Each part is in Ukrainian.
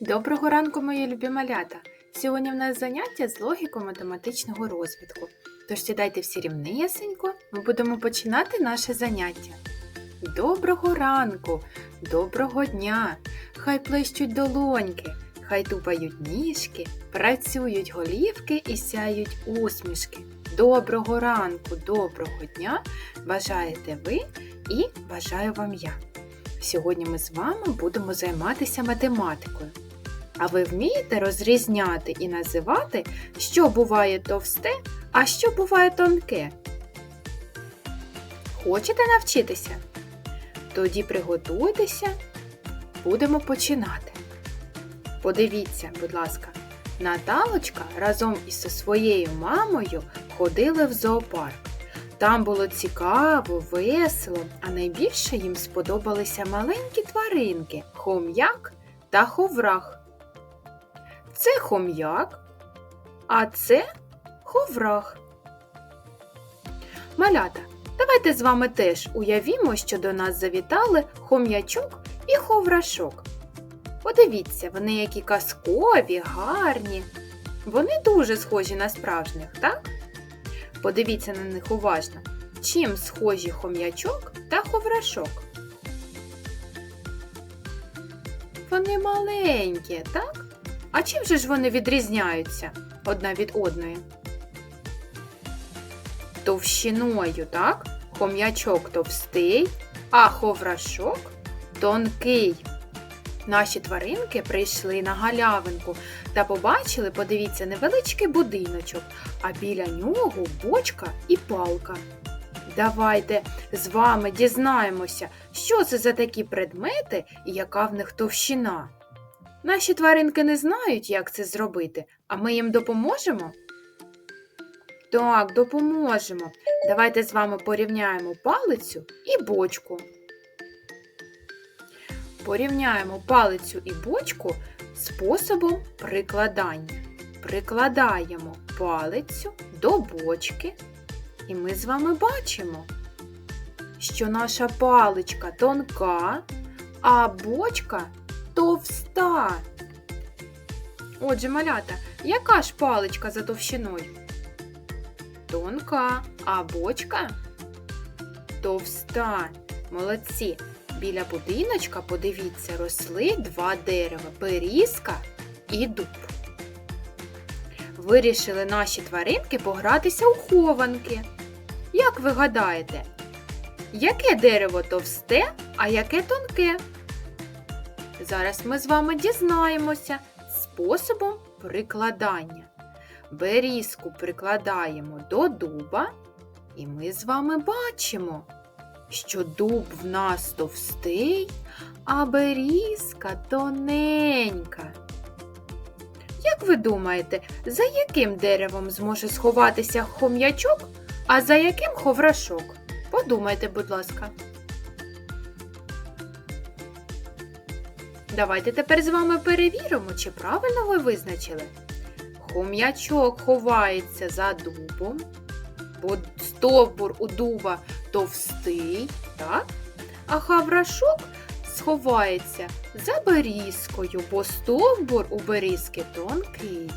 Доброго ранку, мої любі малята! Сьогодні в нас заняття з логіко-математичного розвитку. Тож сідайте всі рівнесенько, ми будемо починати наше заняття. Доброго ранку, доброго дня! Хай плещуть долоньки, хай тупають ніжки, працюють голівки і сяють усмішки. Доброго ранку, доброго дня! Бажаєте ви і бажаю вам я. Сьогодні ми з вами будемо займатися математикою. А ви вмієте розрізняти і називати, що буває товсте, а що буває тонке? Хочете навчитися? Тоді приготуйтеся, будемо починати. Подивіться, будь ласка, Наталочка разом із своєю мамою ходили в зоопарк. Там було цікаво, весело, а найбільше їм сподобалися маленькі тваринки хом'як та ховрах. Це хом'як, а це ховрах. Малята, давайте з вами теж уявімо, що до нас завітали хом'ячок і ховрашок. Подивіться, вони які казкові, гарні. Вони дуже схожі на справжніх, так? Подивіться на них уважно. Чим схожі хом'ячок та ховрашок? Вони маленькі, так? А чим же ж вони відрізняються одна від одної? Товщиною, так? Хом'ячок товстий, а ховрашок тонкий. Наші тваринки прийшли на галявинку та побачили, подивіться, невеличкий будиночок, а біля нього бочка і палка. Давайте з вами дізнаємося, що це за такі предмети і яка в них товщина. Наші тваринки не знають, як це зробити, а ми їм допоможемо? Так, допоможемо. Давайте з вами порівняємо палицю і бочку. Порівняємо палицю і бочку способом прикладання. Прикладаємо палицю до бочки, і ми з вами бачимо, що наша паличка тонка, а бочка товста. Отже, малята, яка ж паличка за товщиною? Тонка, а бочка товста. Молодці. Біля будиночка, подивіться, росли два дерева берізка і дуб. Вирішили наші тваринки погратися у хованки. Як ви гадаєте, яке дерево товсте, а яке тонке? Зараз ми з вами дізнаємося способом прикладання. Берізку прикладаємо до дуба, і ми з вами бачимо, що дуб в нас товстий, а берізка тоненька. Як ви думаєте, за яким деревом зможе сховатися хом'ячок, а за яким ховрашок? Подумайте, будь ласка. Давайте тепер з вами перевіримо, чи правильно ви визначили. Хом'ячок ховається за дубом, бо стовбур у дуба товстий, так? а хаврашок сховається за берізкою, бо стовбур у берізки тонкий.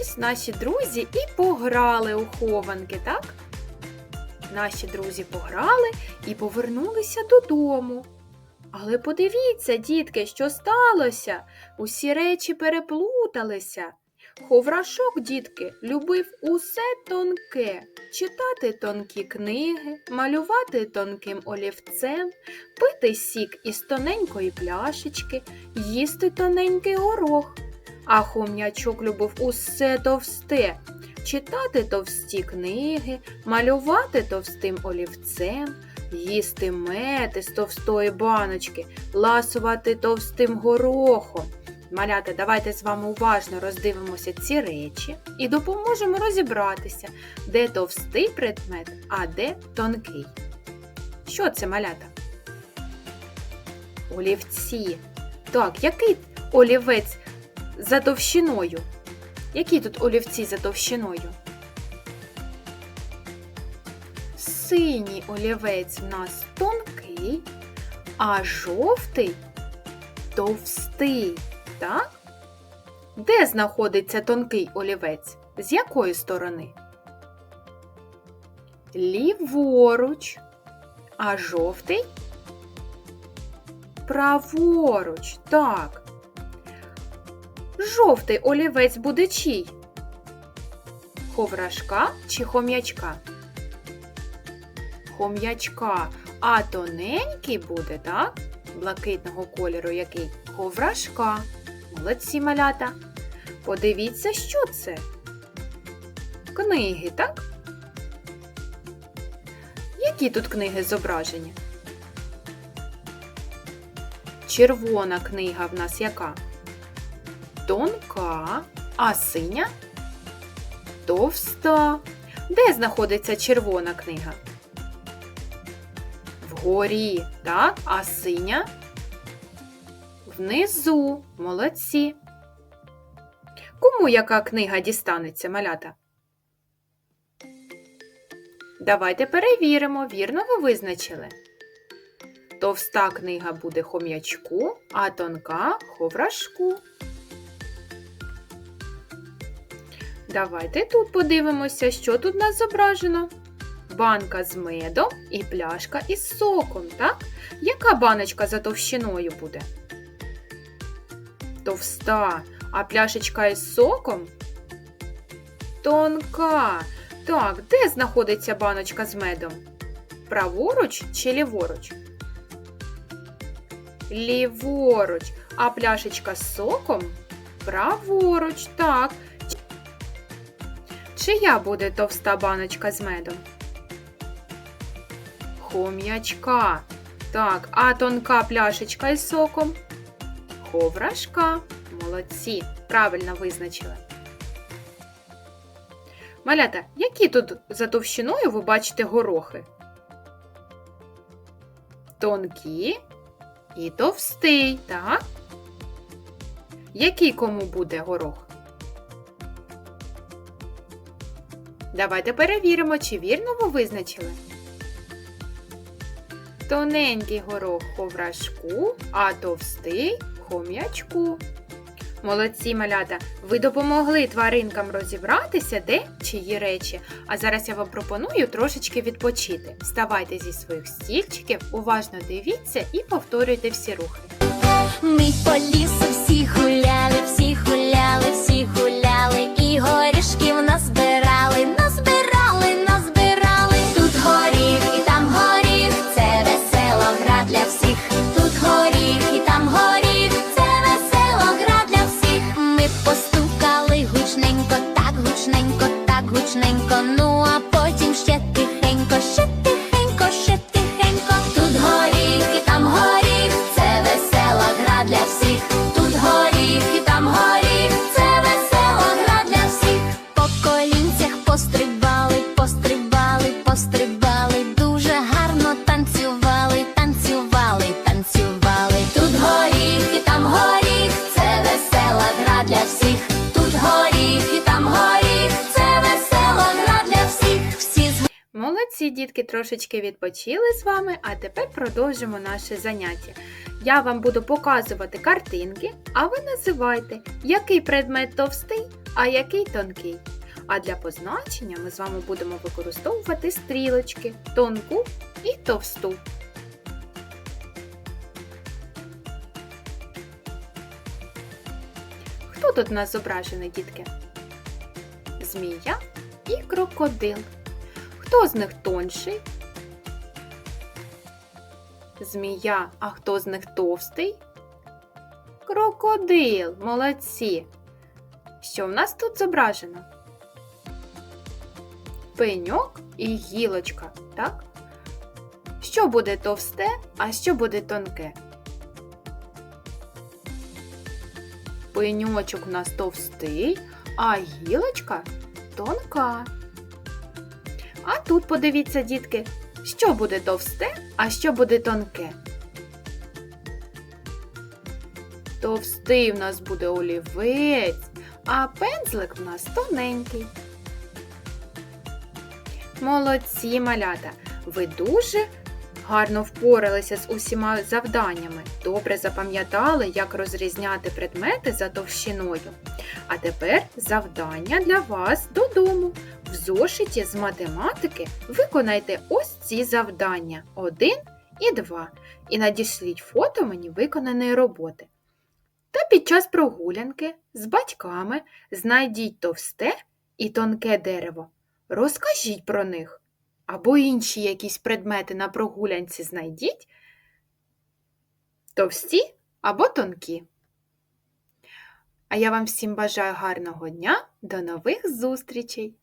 Ось наші друзі і пограли у хованки, так? Наші друзі пограли і повернулися додому. Але подивіться, дітки, що сталося. Усі речі переплуталися. Ховрашок, дітки, любив усе тонке, читати тонкі книги, малювати тонким олівцем, пити сік із тоненької пляшечки, їсти тоненький горох. А хом'ячок любив усе товсте, читати товсті книги, малювати товстим олівцем, їсти мед із товстої баночки, ласувати товстим горохом. Малята, давайте з вами уважно роздивимося ці речі і допоможемо розібратися, де товстий предмет, а де тонкий. Що це малята? Олівці. Так, який олівець за товщиною? Які тут олівці за товщиною? Синій олівець в нас тонкий, а жовтий товстий, так? Де знаходиться тонкий олівець? З якої сторони? Ліворуч. А жовтий? Праворуч, так. Жовтий олівець буде чий? Ховрашка чи хом'ячка? Хом'ячка. А тоненький буде, так? Блакитного кольору який? Ховрашка. Молодці малята. Подивіться, що це? Книги, так? Які тут книги зображені? Червона книга в нас яка? Тонка, а синя? Товста. Де знаходиться червона книга? Вгорі, так? А синя? Внизу. Молодці. Кому яка книга дістанеться, малята? Давайте перевіримо, вірно ви визначили. Товста книга буде хом'ячку, а тонка ховрашку. Давайте тут подивимося, що тут у нас зображено. Банка з медом і пляшка із соком, так? Яка баночка за товщиною буде? Товста, а пляшечка із соком? Тонка. Так, де знаходиться баночка з медом? Праворуч чи ліворуч? Ліворуч. А пляшечка з соком? Праворуч, так. Чия буде товста баночка з медом? Хом'ячка. Так, а тонка пляшечка із соком? Ховрашка. Молодці. Правильно визначили. Малята, які тут за товщиною ви бачите горохи? Тонкі і товстий, так? Який кому буде горох? Давайте перевіримо, чи вірно ви визначили. Тоненький горох ховрашку, а товстий хом'ячку. Молодці малята, ви допомогли тваринкам розібратися, де чиї речі. А зараз я вам пропоную трошечки відпочити. Вставайте зі своїх стільчиків, уважно дивіться і повторюйте всі рухи. Ми по лісу всі гуляли, всі гуляли, всі гуляли, і горішків Молодці, дітки, трошечки відпочили з вами, а тепер продовжимо наше заняття. Я вам буду показувати картинки, а ви називайте, який предмет товстий, а який тонкий. А для позначення ми з вами будемо використовувати стрілочки тонку і товсту. Хто тут у нас зображений, дітки? Змія і крокодил. Хто з них тонший? Змія, а хто з них товстий? Крокодил, молодці. Що в нас тут зображено? Пеньок і гілочка, так? Що буде товсте, а що буде тонке? Пеньочок у нас товстий, а гілочка тонка. А тут подивіться, дітки, що буде товсте, а що буде тонке. Товстий в нас буде олівець, а пензлик в нас тоненький. Молодці, малята! Ви дуже гарно впоралися з усіма завданнями, добре запам'ятали, як розрізняти предмети за товщиною. А тепер завдання для вас додому. В зошиті з математики виконайте ось ці завдання 1 і 2 і надішліть фото мені виконаної роботи. Та під час прогулянки з батьками знайдіть товсте і тонке дерево. Розкажіть про них. Або інші якісь предмети на прогулянці знайдіть, товсті або тонкі. А я вам всім бажаю гарного дня, до нових зустрічей!